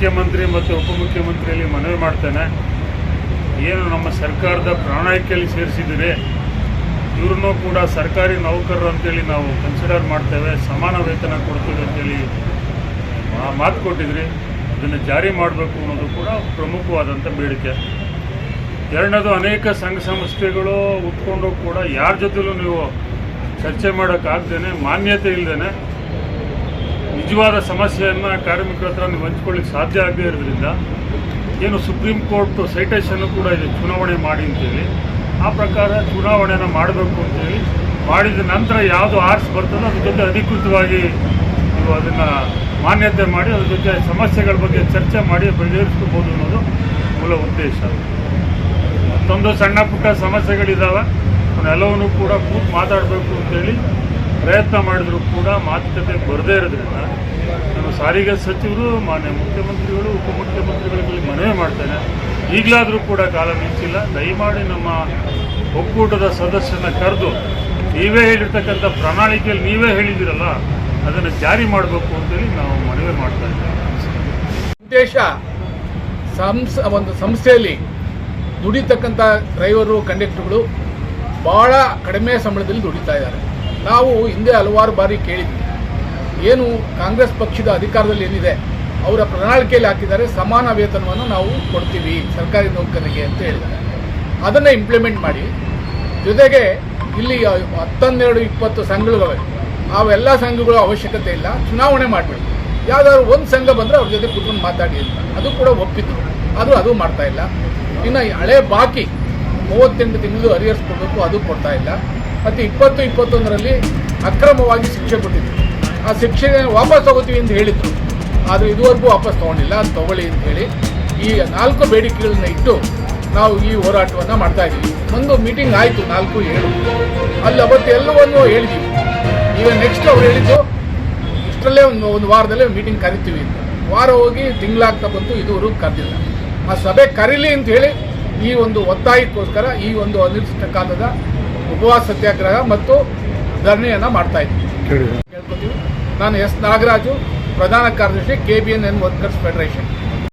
ಮುಖ್ಯಮಂತ್ರಿ ಮತ್ತು ಉಪಮುಖ್ಯಮಂತ್ರಿಯಲ್ಲಿ ಮನವಿ ಮಾಡ್ತೇನೆ. ಏನು ನಮ್ಮ ಸರ್ಕಾರದ ಪ್ರಣಾಳಿಕೆಯಲ್ಲಿ ಸೇರಿಸಿದ್ದೀರಿ, ಇವ್ರನ್ನೂ ಕೂಡ ಸರ್ಕಾರಿ ನೌಕರರು ಅಂತೇಳಿ ನಾವು ಕನ್ಸಿಡರ್ ಮಾಡ್ತೇವೆ, ಸಮಾನ ವೇತನ ಕೊಡ್ತೀವಿ ಅಂತೇಳಿ ಮಾತು ಕೊಟ್ಟಿದ್ರಿ. ಅದನ್ನು ಜಾರಿ ಮಾಡಬೇಕು ಅನ್ನೋದು ಕೂಡ ಪ್ರಮುಖವಾದಂಥ ಬೇಡಿಕೆ. ಎರಡನೇದು ಅನೇಕ ಸಂಘ ಸಂಸ್ಥೆಗಳು ಉಟ್ಕೊಂಡು ಕೂಡ ಯಾರ ಜೊತೆಲೂ ನೀವು ಚರ್ಚೆ ಮಾಡೋಕ್ಕಾಗ್ದೇನೆ ಮಾನ್ಯತೆ ಇಲ್ಲದೇನೆ ನಿಜವಾದ ಸಮಸ್ಯೆಯನ್ನು ಕಾರ್ಮಿಕರ ಹತ್ರ ನೀವು ಹಂಚ್ಕೊಳ್ಳಿಕ್ಕೆ ಸಾಧ್ಯ ಆಗದೇ ಇರೋದ್ರಿಂದ ಏನು ಸುಪ್ರೀಂ ಕೋರ್ಟ್ ಸೈಟೇಷನ್ ಕೂಡ ಇದೆ, ಚುನಾವಣೆ ಮಾಡಿ ಅಂತೇಳಿ. ಆ ಪ್ರಕಾರ ಚುನಾವಣೆಯನ್ನು ಮಾಡಬೇಕು ಅಂತೇಳಿ. ಮಾಡಿದ ನಂತರ ಯಾವುದು ಆರ್ಟ್ಸ್ ಬರ್ತದೋ ಅದ್ರ ಜೊತೆ ಅಧಿಕೃತವಾಗಿ ನೀವು ಅದನ್ನು ಮಾನ್ಯತೆ ಮಾಡಿ, ಅದ್ರ ಜೊತೆ ಸಮಸ್ಯೆಗಳ ಬಗ್ಗೆ ಚರ್ಚೆ ಮಾಡಿ ಬಗೆಹರಿಸ್ಕೋಬೋದು ಅನ್ನೋದು ಮೂಲ ಉದ್ದೇಶ. ಮತ್ತೊಂದು ಸಣ್ಣ ಪುಟ್ಟ ಸಮಸ್ಯೆಗಳಿದ್ದಾವೆ ಅವನ್ನೆಲ್ಲವನ್ನೂ ಕೂಡ ಕೂತು ಮಾತಾಡಬೇಕು ಅಂತೇಳಿ ಪ್ರಯತ್ನ ಮಾಡಿದ್ರು ಕೂಡ ಮಾತುಕತೆ ಬರದೇ ಇರೋದ್ರಿಂದ ನಾನು ಸಾರಿಗೆ ಸಚಿವರು, ಮಾನ್ಯ ಮುಖ್ಯಮಂತ್ರಿಗಳು, ಉಪಮುಖ್ಯಮಂತ್ರಿಗಳಿಗೆ ಮನವಿ ಮಾಡ್ತೇನೆ. ಈಗಲಾದರೂ ಕೂಡ ಕಾಲ ಮಿಂಚಿಲ್ಲ ದಯಮಾಡಿ ನಮ್ಮ ಒಕ್ಕೂಟದ ಸದಸ್ಯನ ಕರೆದು, ನೀವೇ ಹೇಳಿರ್ತಕ್ಕಂಥ ಪ್ರಣಾಳಿಕೆಯಲ್ಲಿ ನೀವೇ ಹೇಳಿದ್ದೀರಲ್ಲ, ಅದನ್ನು ಜಾರಿ ಮಾಡಬೇಕು ಅಂತೇಳಿ ನಾವು ಮನವಿ ಮಾಡ್ತಾ ಇದ್ದೇವೆ. ಉದ್ದೇಶ ಸಂಸ್, ಒಂದು ಸಂಸ್ಥೆಯಲ್ಲಿ ದುಡಿತಕ್ಕಂಥ ಡ್ರೈವರು, ಕಂಡಕ್ಟರ್ಗಳು ಭಾಳ ಕಡಿಮೆ ಸಂಬಳದಲ್ಲಿ ದುಡಿತಾ ಇದ್ದಾರೆ. ನಾವು ಹಿಂದೆ ಹಲವಾರು ಬಾರಿ ಕೇಳಿದ್ವಿ. ಏನು ಕಾಂಗ್ರೆಸ್ ಪಕ್ಷದ ಅಧಿಕಾರದಲ್ಲಿ ಏನಿದೆ, ಅವರ ಪ್ರಣಾಳಿಕೆಯಲ್ಲಿ ಹಾಕಿದ್ದಾರೆ, ಸಮಾನ ವೇತನವನ್ನು ನಾವು ಕೊಡ್ತೀವಿ ಸರ್ಕಾರಿ ನೌಕರರಿಗೆ ಅಂತ ಹೇಳಿದ್ದಾರೆ. ಅದನ್ನು ಇಂಪ್ಲಿಮೆಂಟ್ ಮಾಡಿ, ಜೊತೆಗೆ ಇಲ್ಲಿ ಹತ್ತನ್ನೆರಡು ಇಪ್ಪತ್ತು ಸಂಘಗಳಿವೆ ಅವೆಲ್ಲ ಸಂಘಗಳ ಅವಶ್ಯಕತೆ ಇಲ್ಲ, ಚುನಾವಣೆ ಮಾಡಬೇಕು. ಯಾವುದಾದ್ರು ಒಂದು ಸಂಘ ಬಂದರೆ ಅವ್ರ ಜೊತೆ ಕೂತ್ಕೊಂಡು ಮಾತಾಡಿ ಅಂತ. ಅದು ಕೂಡ ಒಪ್ಪಿದ್ರು. ಅದು ಅದು ಮಾಡ್ತಾ ಇಲ್ಲ. ಇನ್ನು ಹಳೆ ಬಾಕಿ ಮೂವತ್ತೆಂಟು ತಿಂಗಳು ಅರಿಯರ್ಸ್ ಕೊಡಬೇಕು, ಅದು ಕೊಡ್ತಾ ಇಲ್ಲ. ಮತ್ತು ಇಪ್ಪತ್ತು ಇಪ್ಪತ್ತೊಂದರಲ್ಲಿ ಅಕ್ರಮವಾಗಿ ಶಿಕ್ಷೆ ಕೊಟ್ಟಿದ್ರು. ಆ ಶಿಕ್ಷೆ ವಾಪಸ್ ತಗೋತೀವಿ ಅಂತ ಹೇಳಿದರು. ಆದರೆ ಇದುವರೆಗೂ ವಾಪಸ್ ತಗೊಂಡಿಲ್ಲ ಅದು ತಗೊಳ್ಳಿ ಅಂತ ಹೇಳಿ ಈ ನಾಲ್ಕು ಬೇಡಿಕೆಗಳನ್ನ ಇಟ್ಟು ನಾವು ಈ ಹೋರಾಟವನ್ನು ಮಾಡ್ತಾ ಇದ್ದೀವಿ. ಒಂದು ಮೀಟಿಂಗ್ ಆಯಿತು, ನಾಲ್ಕು, ಏಳು. ಅಲ್ಲಿ ಅವತ್ತು ಎಲ್ಲವನ್ನು ಹೇಳಿದ್ದೀವಿ ಈಗ ನೆಕ್ಸ್ಟ್ ಅವ್ರು ಹೇಳಿದ್ದು, ಇಷ್ಟರಲ್ಲೇ ಒಂದು ಒಂದು ವಾರದಲ್ಲೇ ಮೀಟಿಂಗ್ ಕರಿತೀವಿ ಅಂತ. ವಾರ ಹೋಗಿ ತಿಂಗಳಾಗ್ತಾ ಬಂತು, ಇದುವರೆಗೂ ಕರೆದಿಲ್ಲ. ಆ ಸಭೆ ಕರೀಲಿ ಅಂತ ಹೇಳಿ ಈ ಒಂದು ಒತ್ತಾಯಕ್ಕೋಸ್ಕರ ಈ ಒಂದು ಅನಿರ್ದಿಷ್ಟ ಕಾಲದ ಉಪವಾಸ ಸತ್ಯಾಗ್ರಹ ಮತ್ತು ಧರಣಿಯನ್ನು ಮಾಡ್ತಾ ಇದ್ದೀವಿ ಕೇಳ್ಕೊತೀವಿ. ನಾನು ಎಸ್ ನಾಗರಾಜು ಪ್ರಧಾನ ಕಾರ್ಯದರ್ಶಿ K B N N workers federation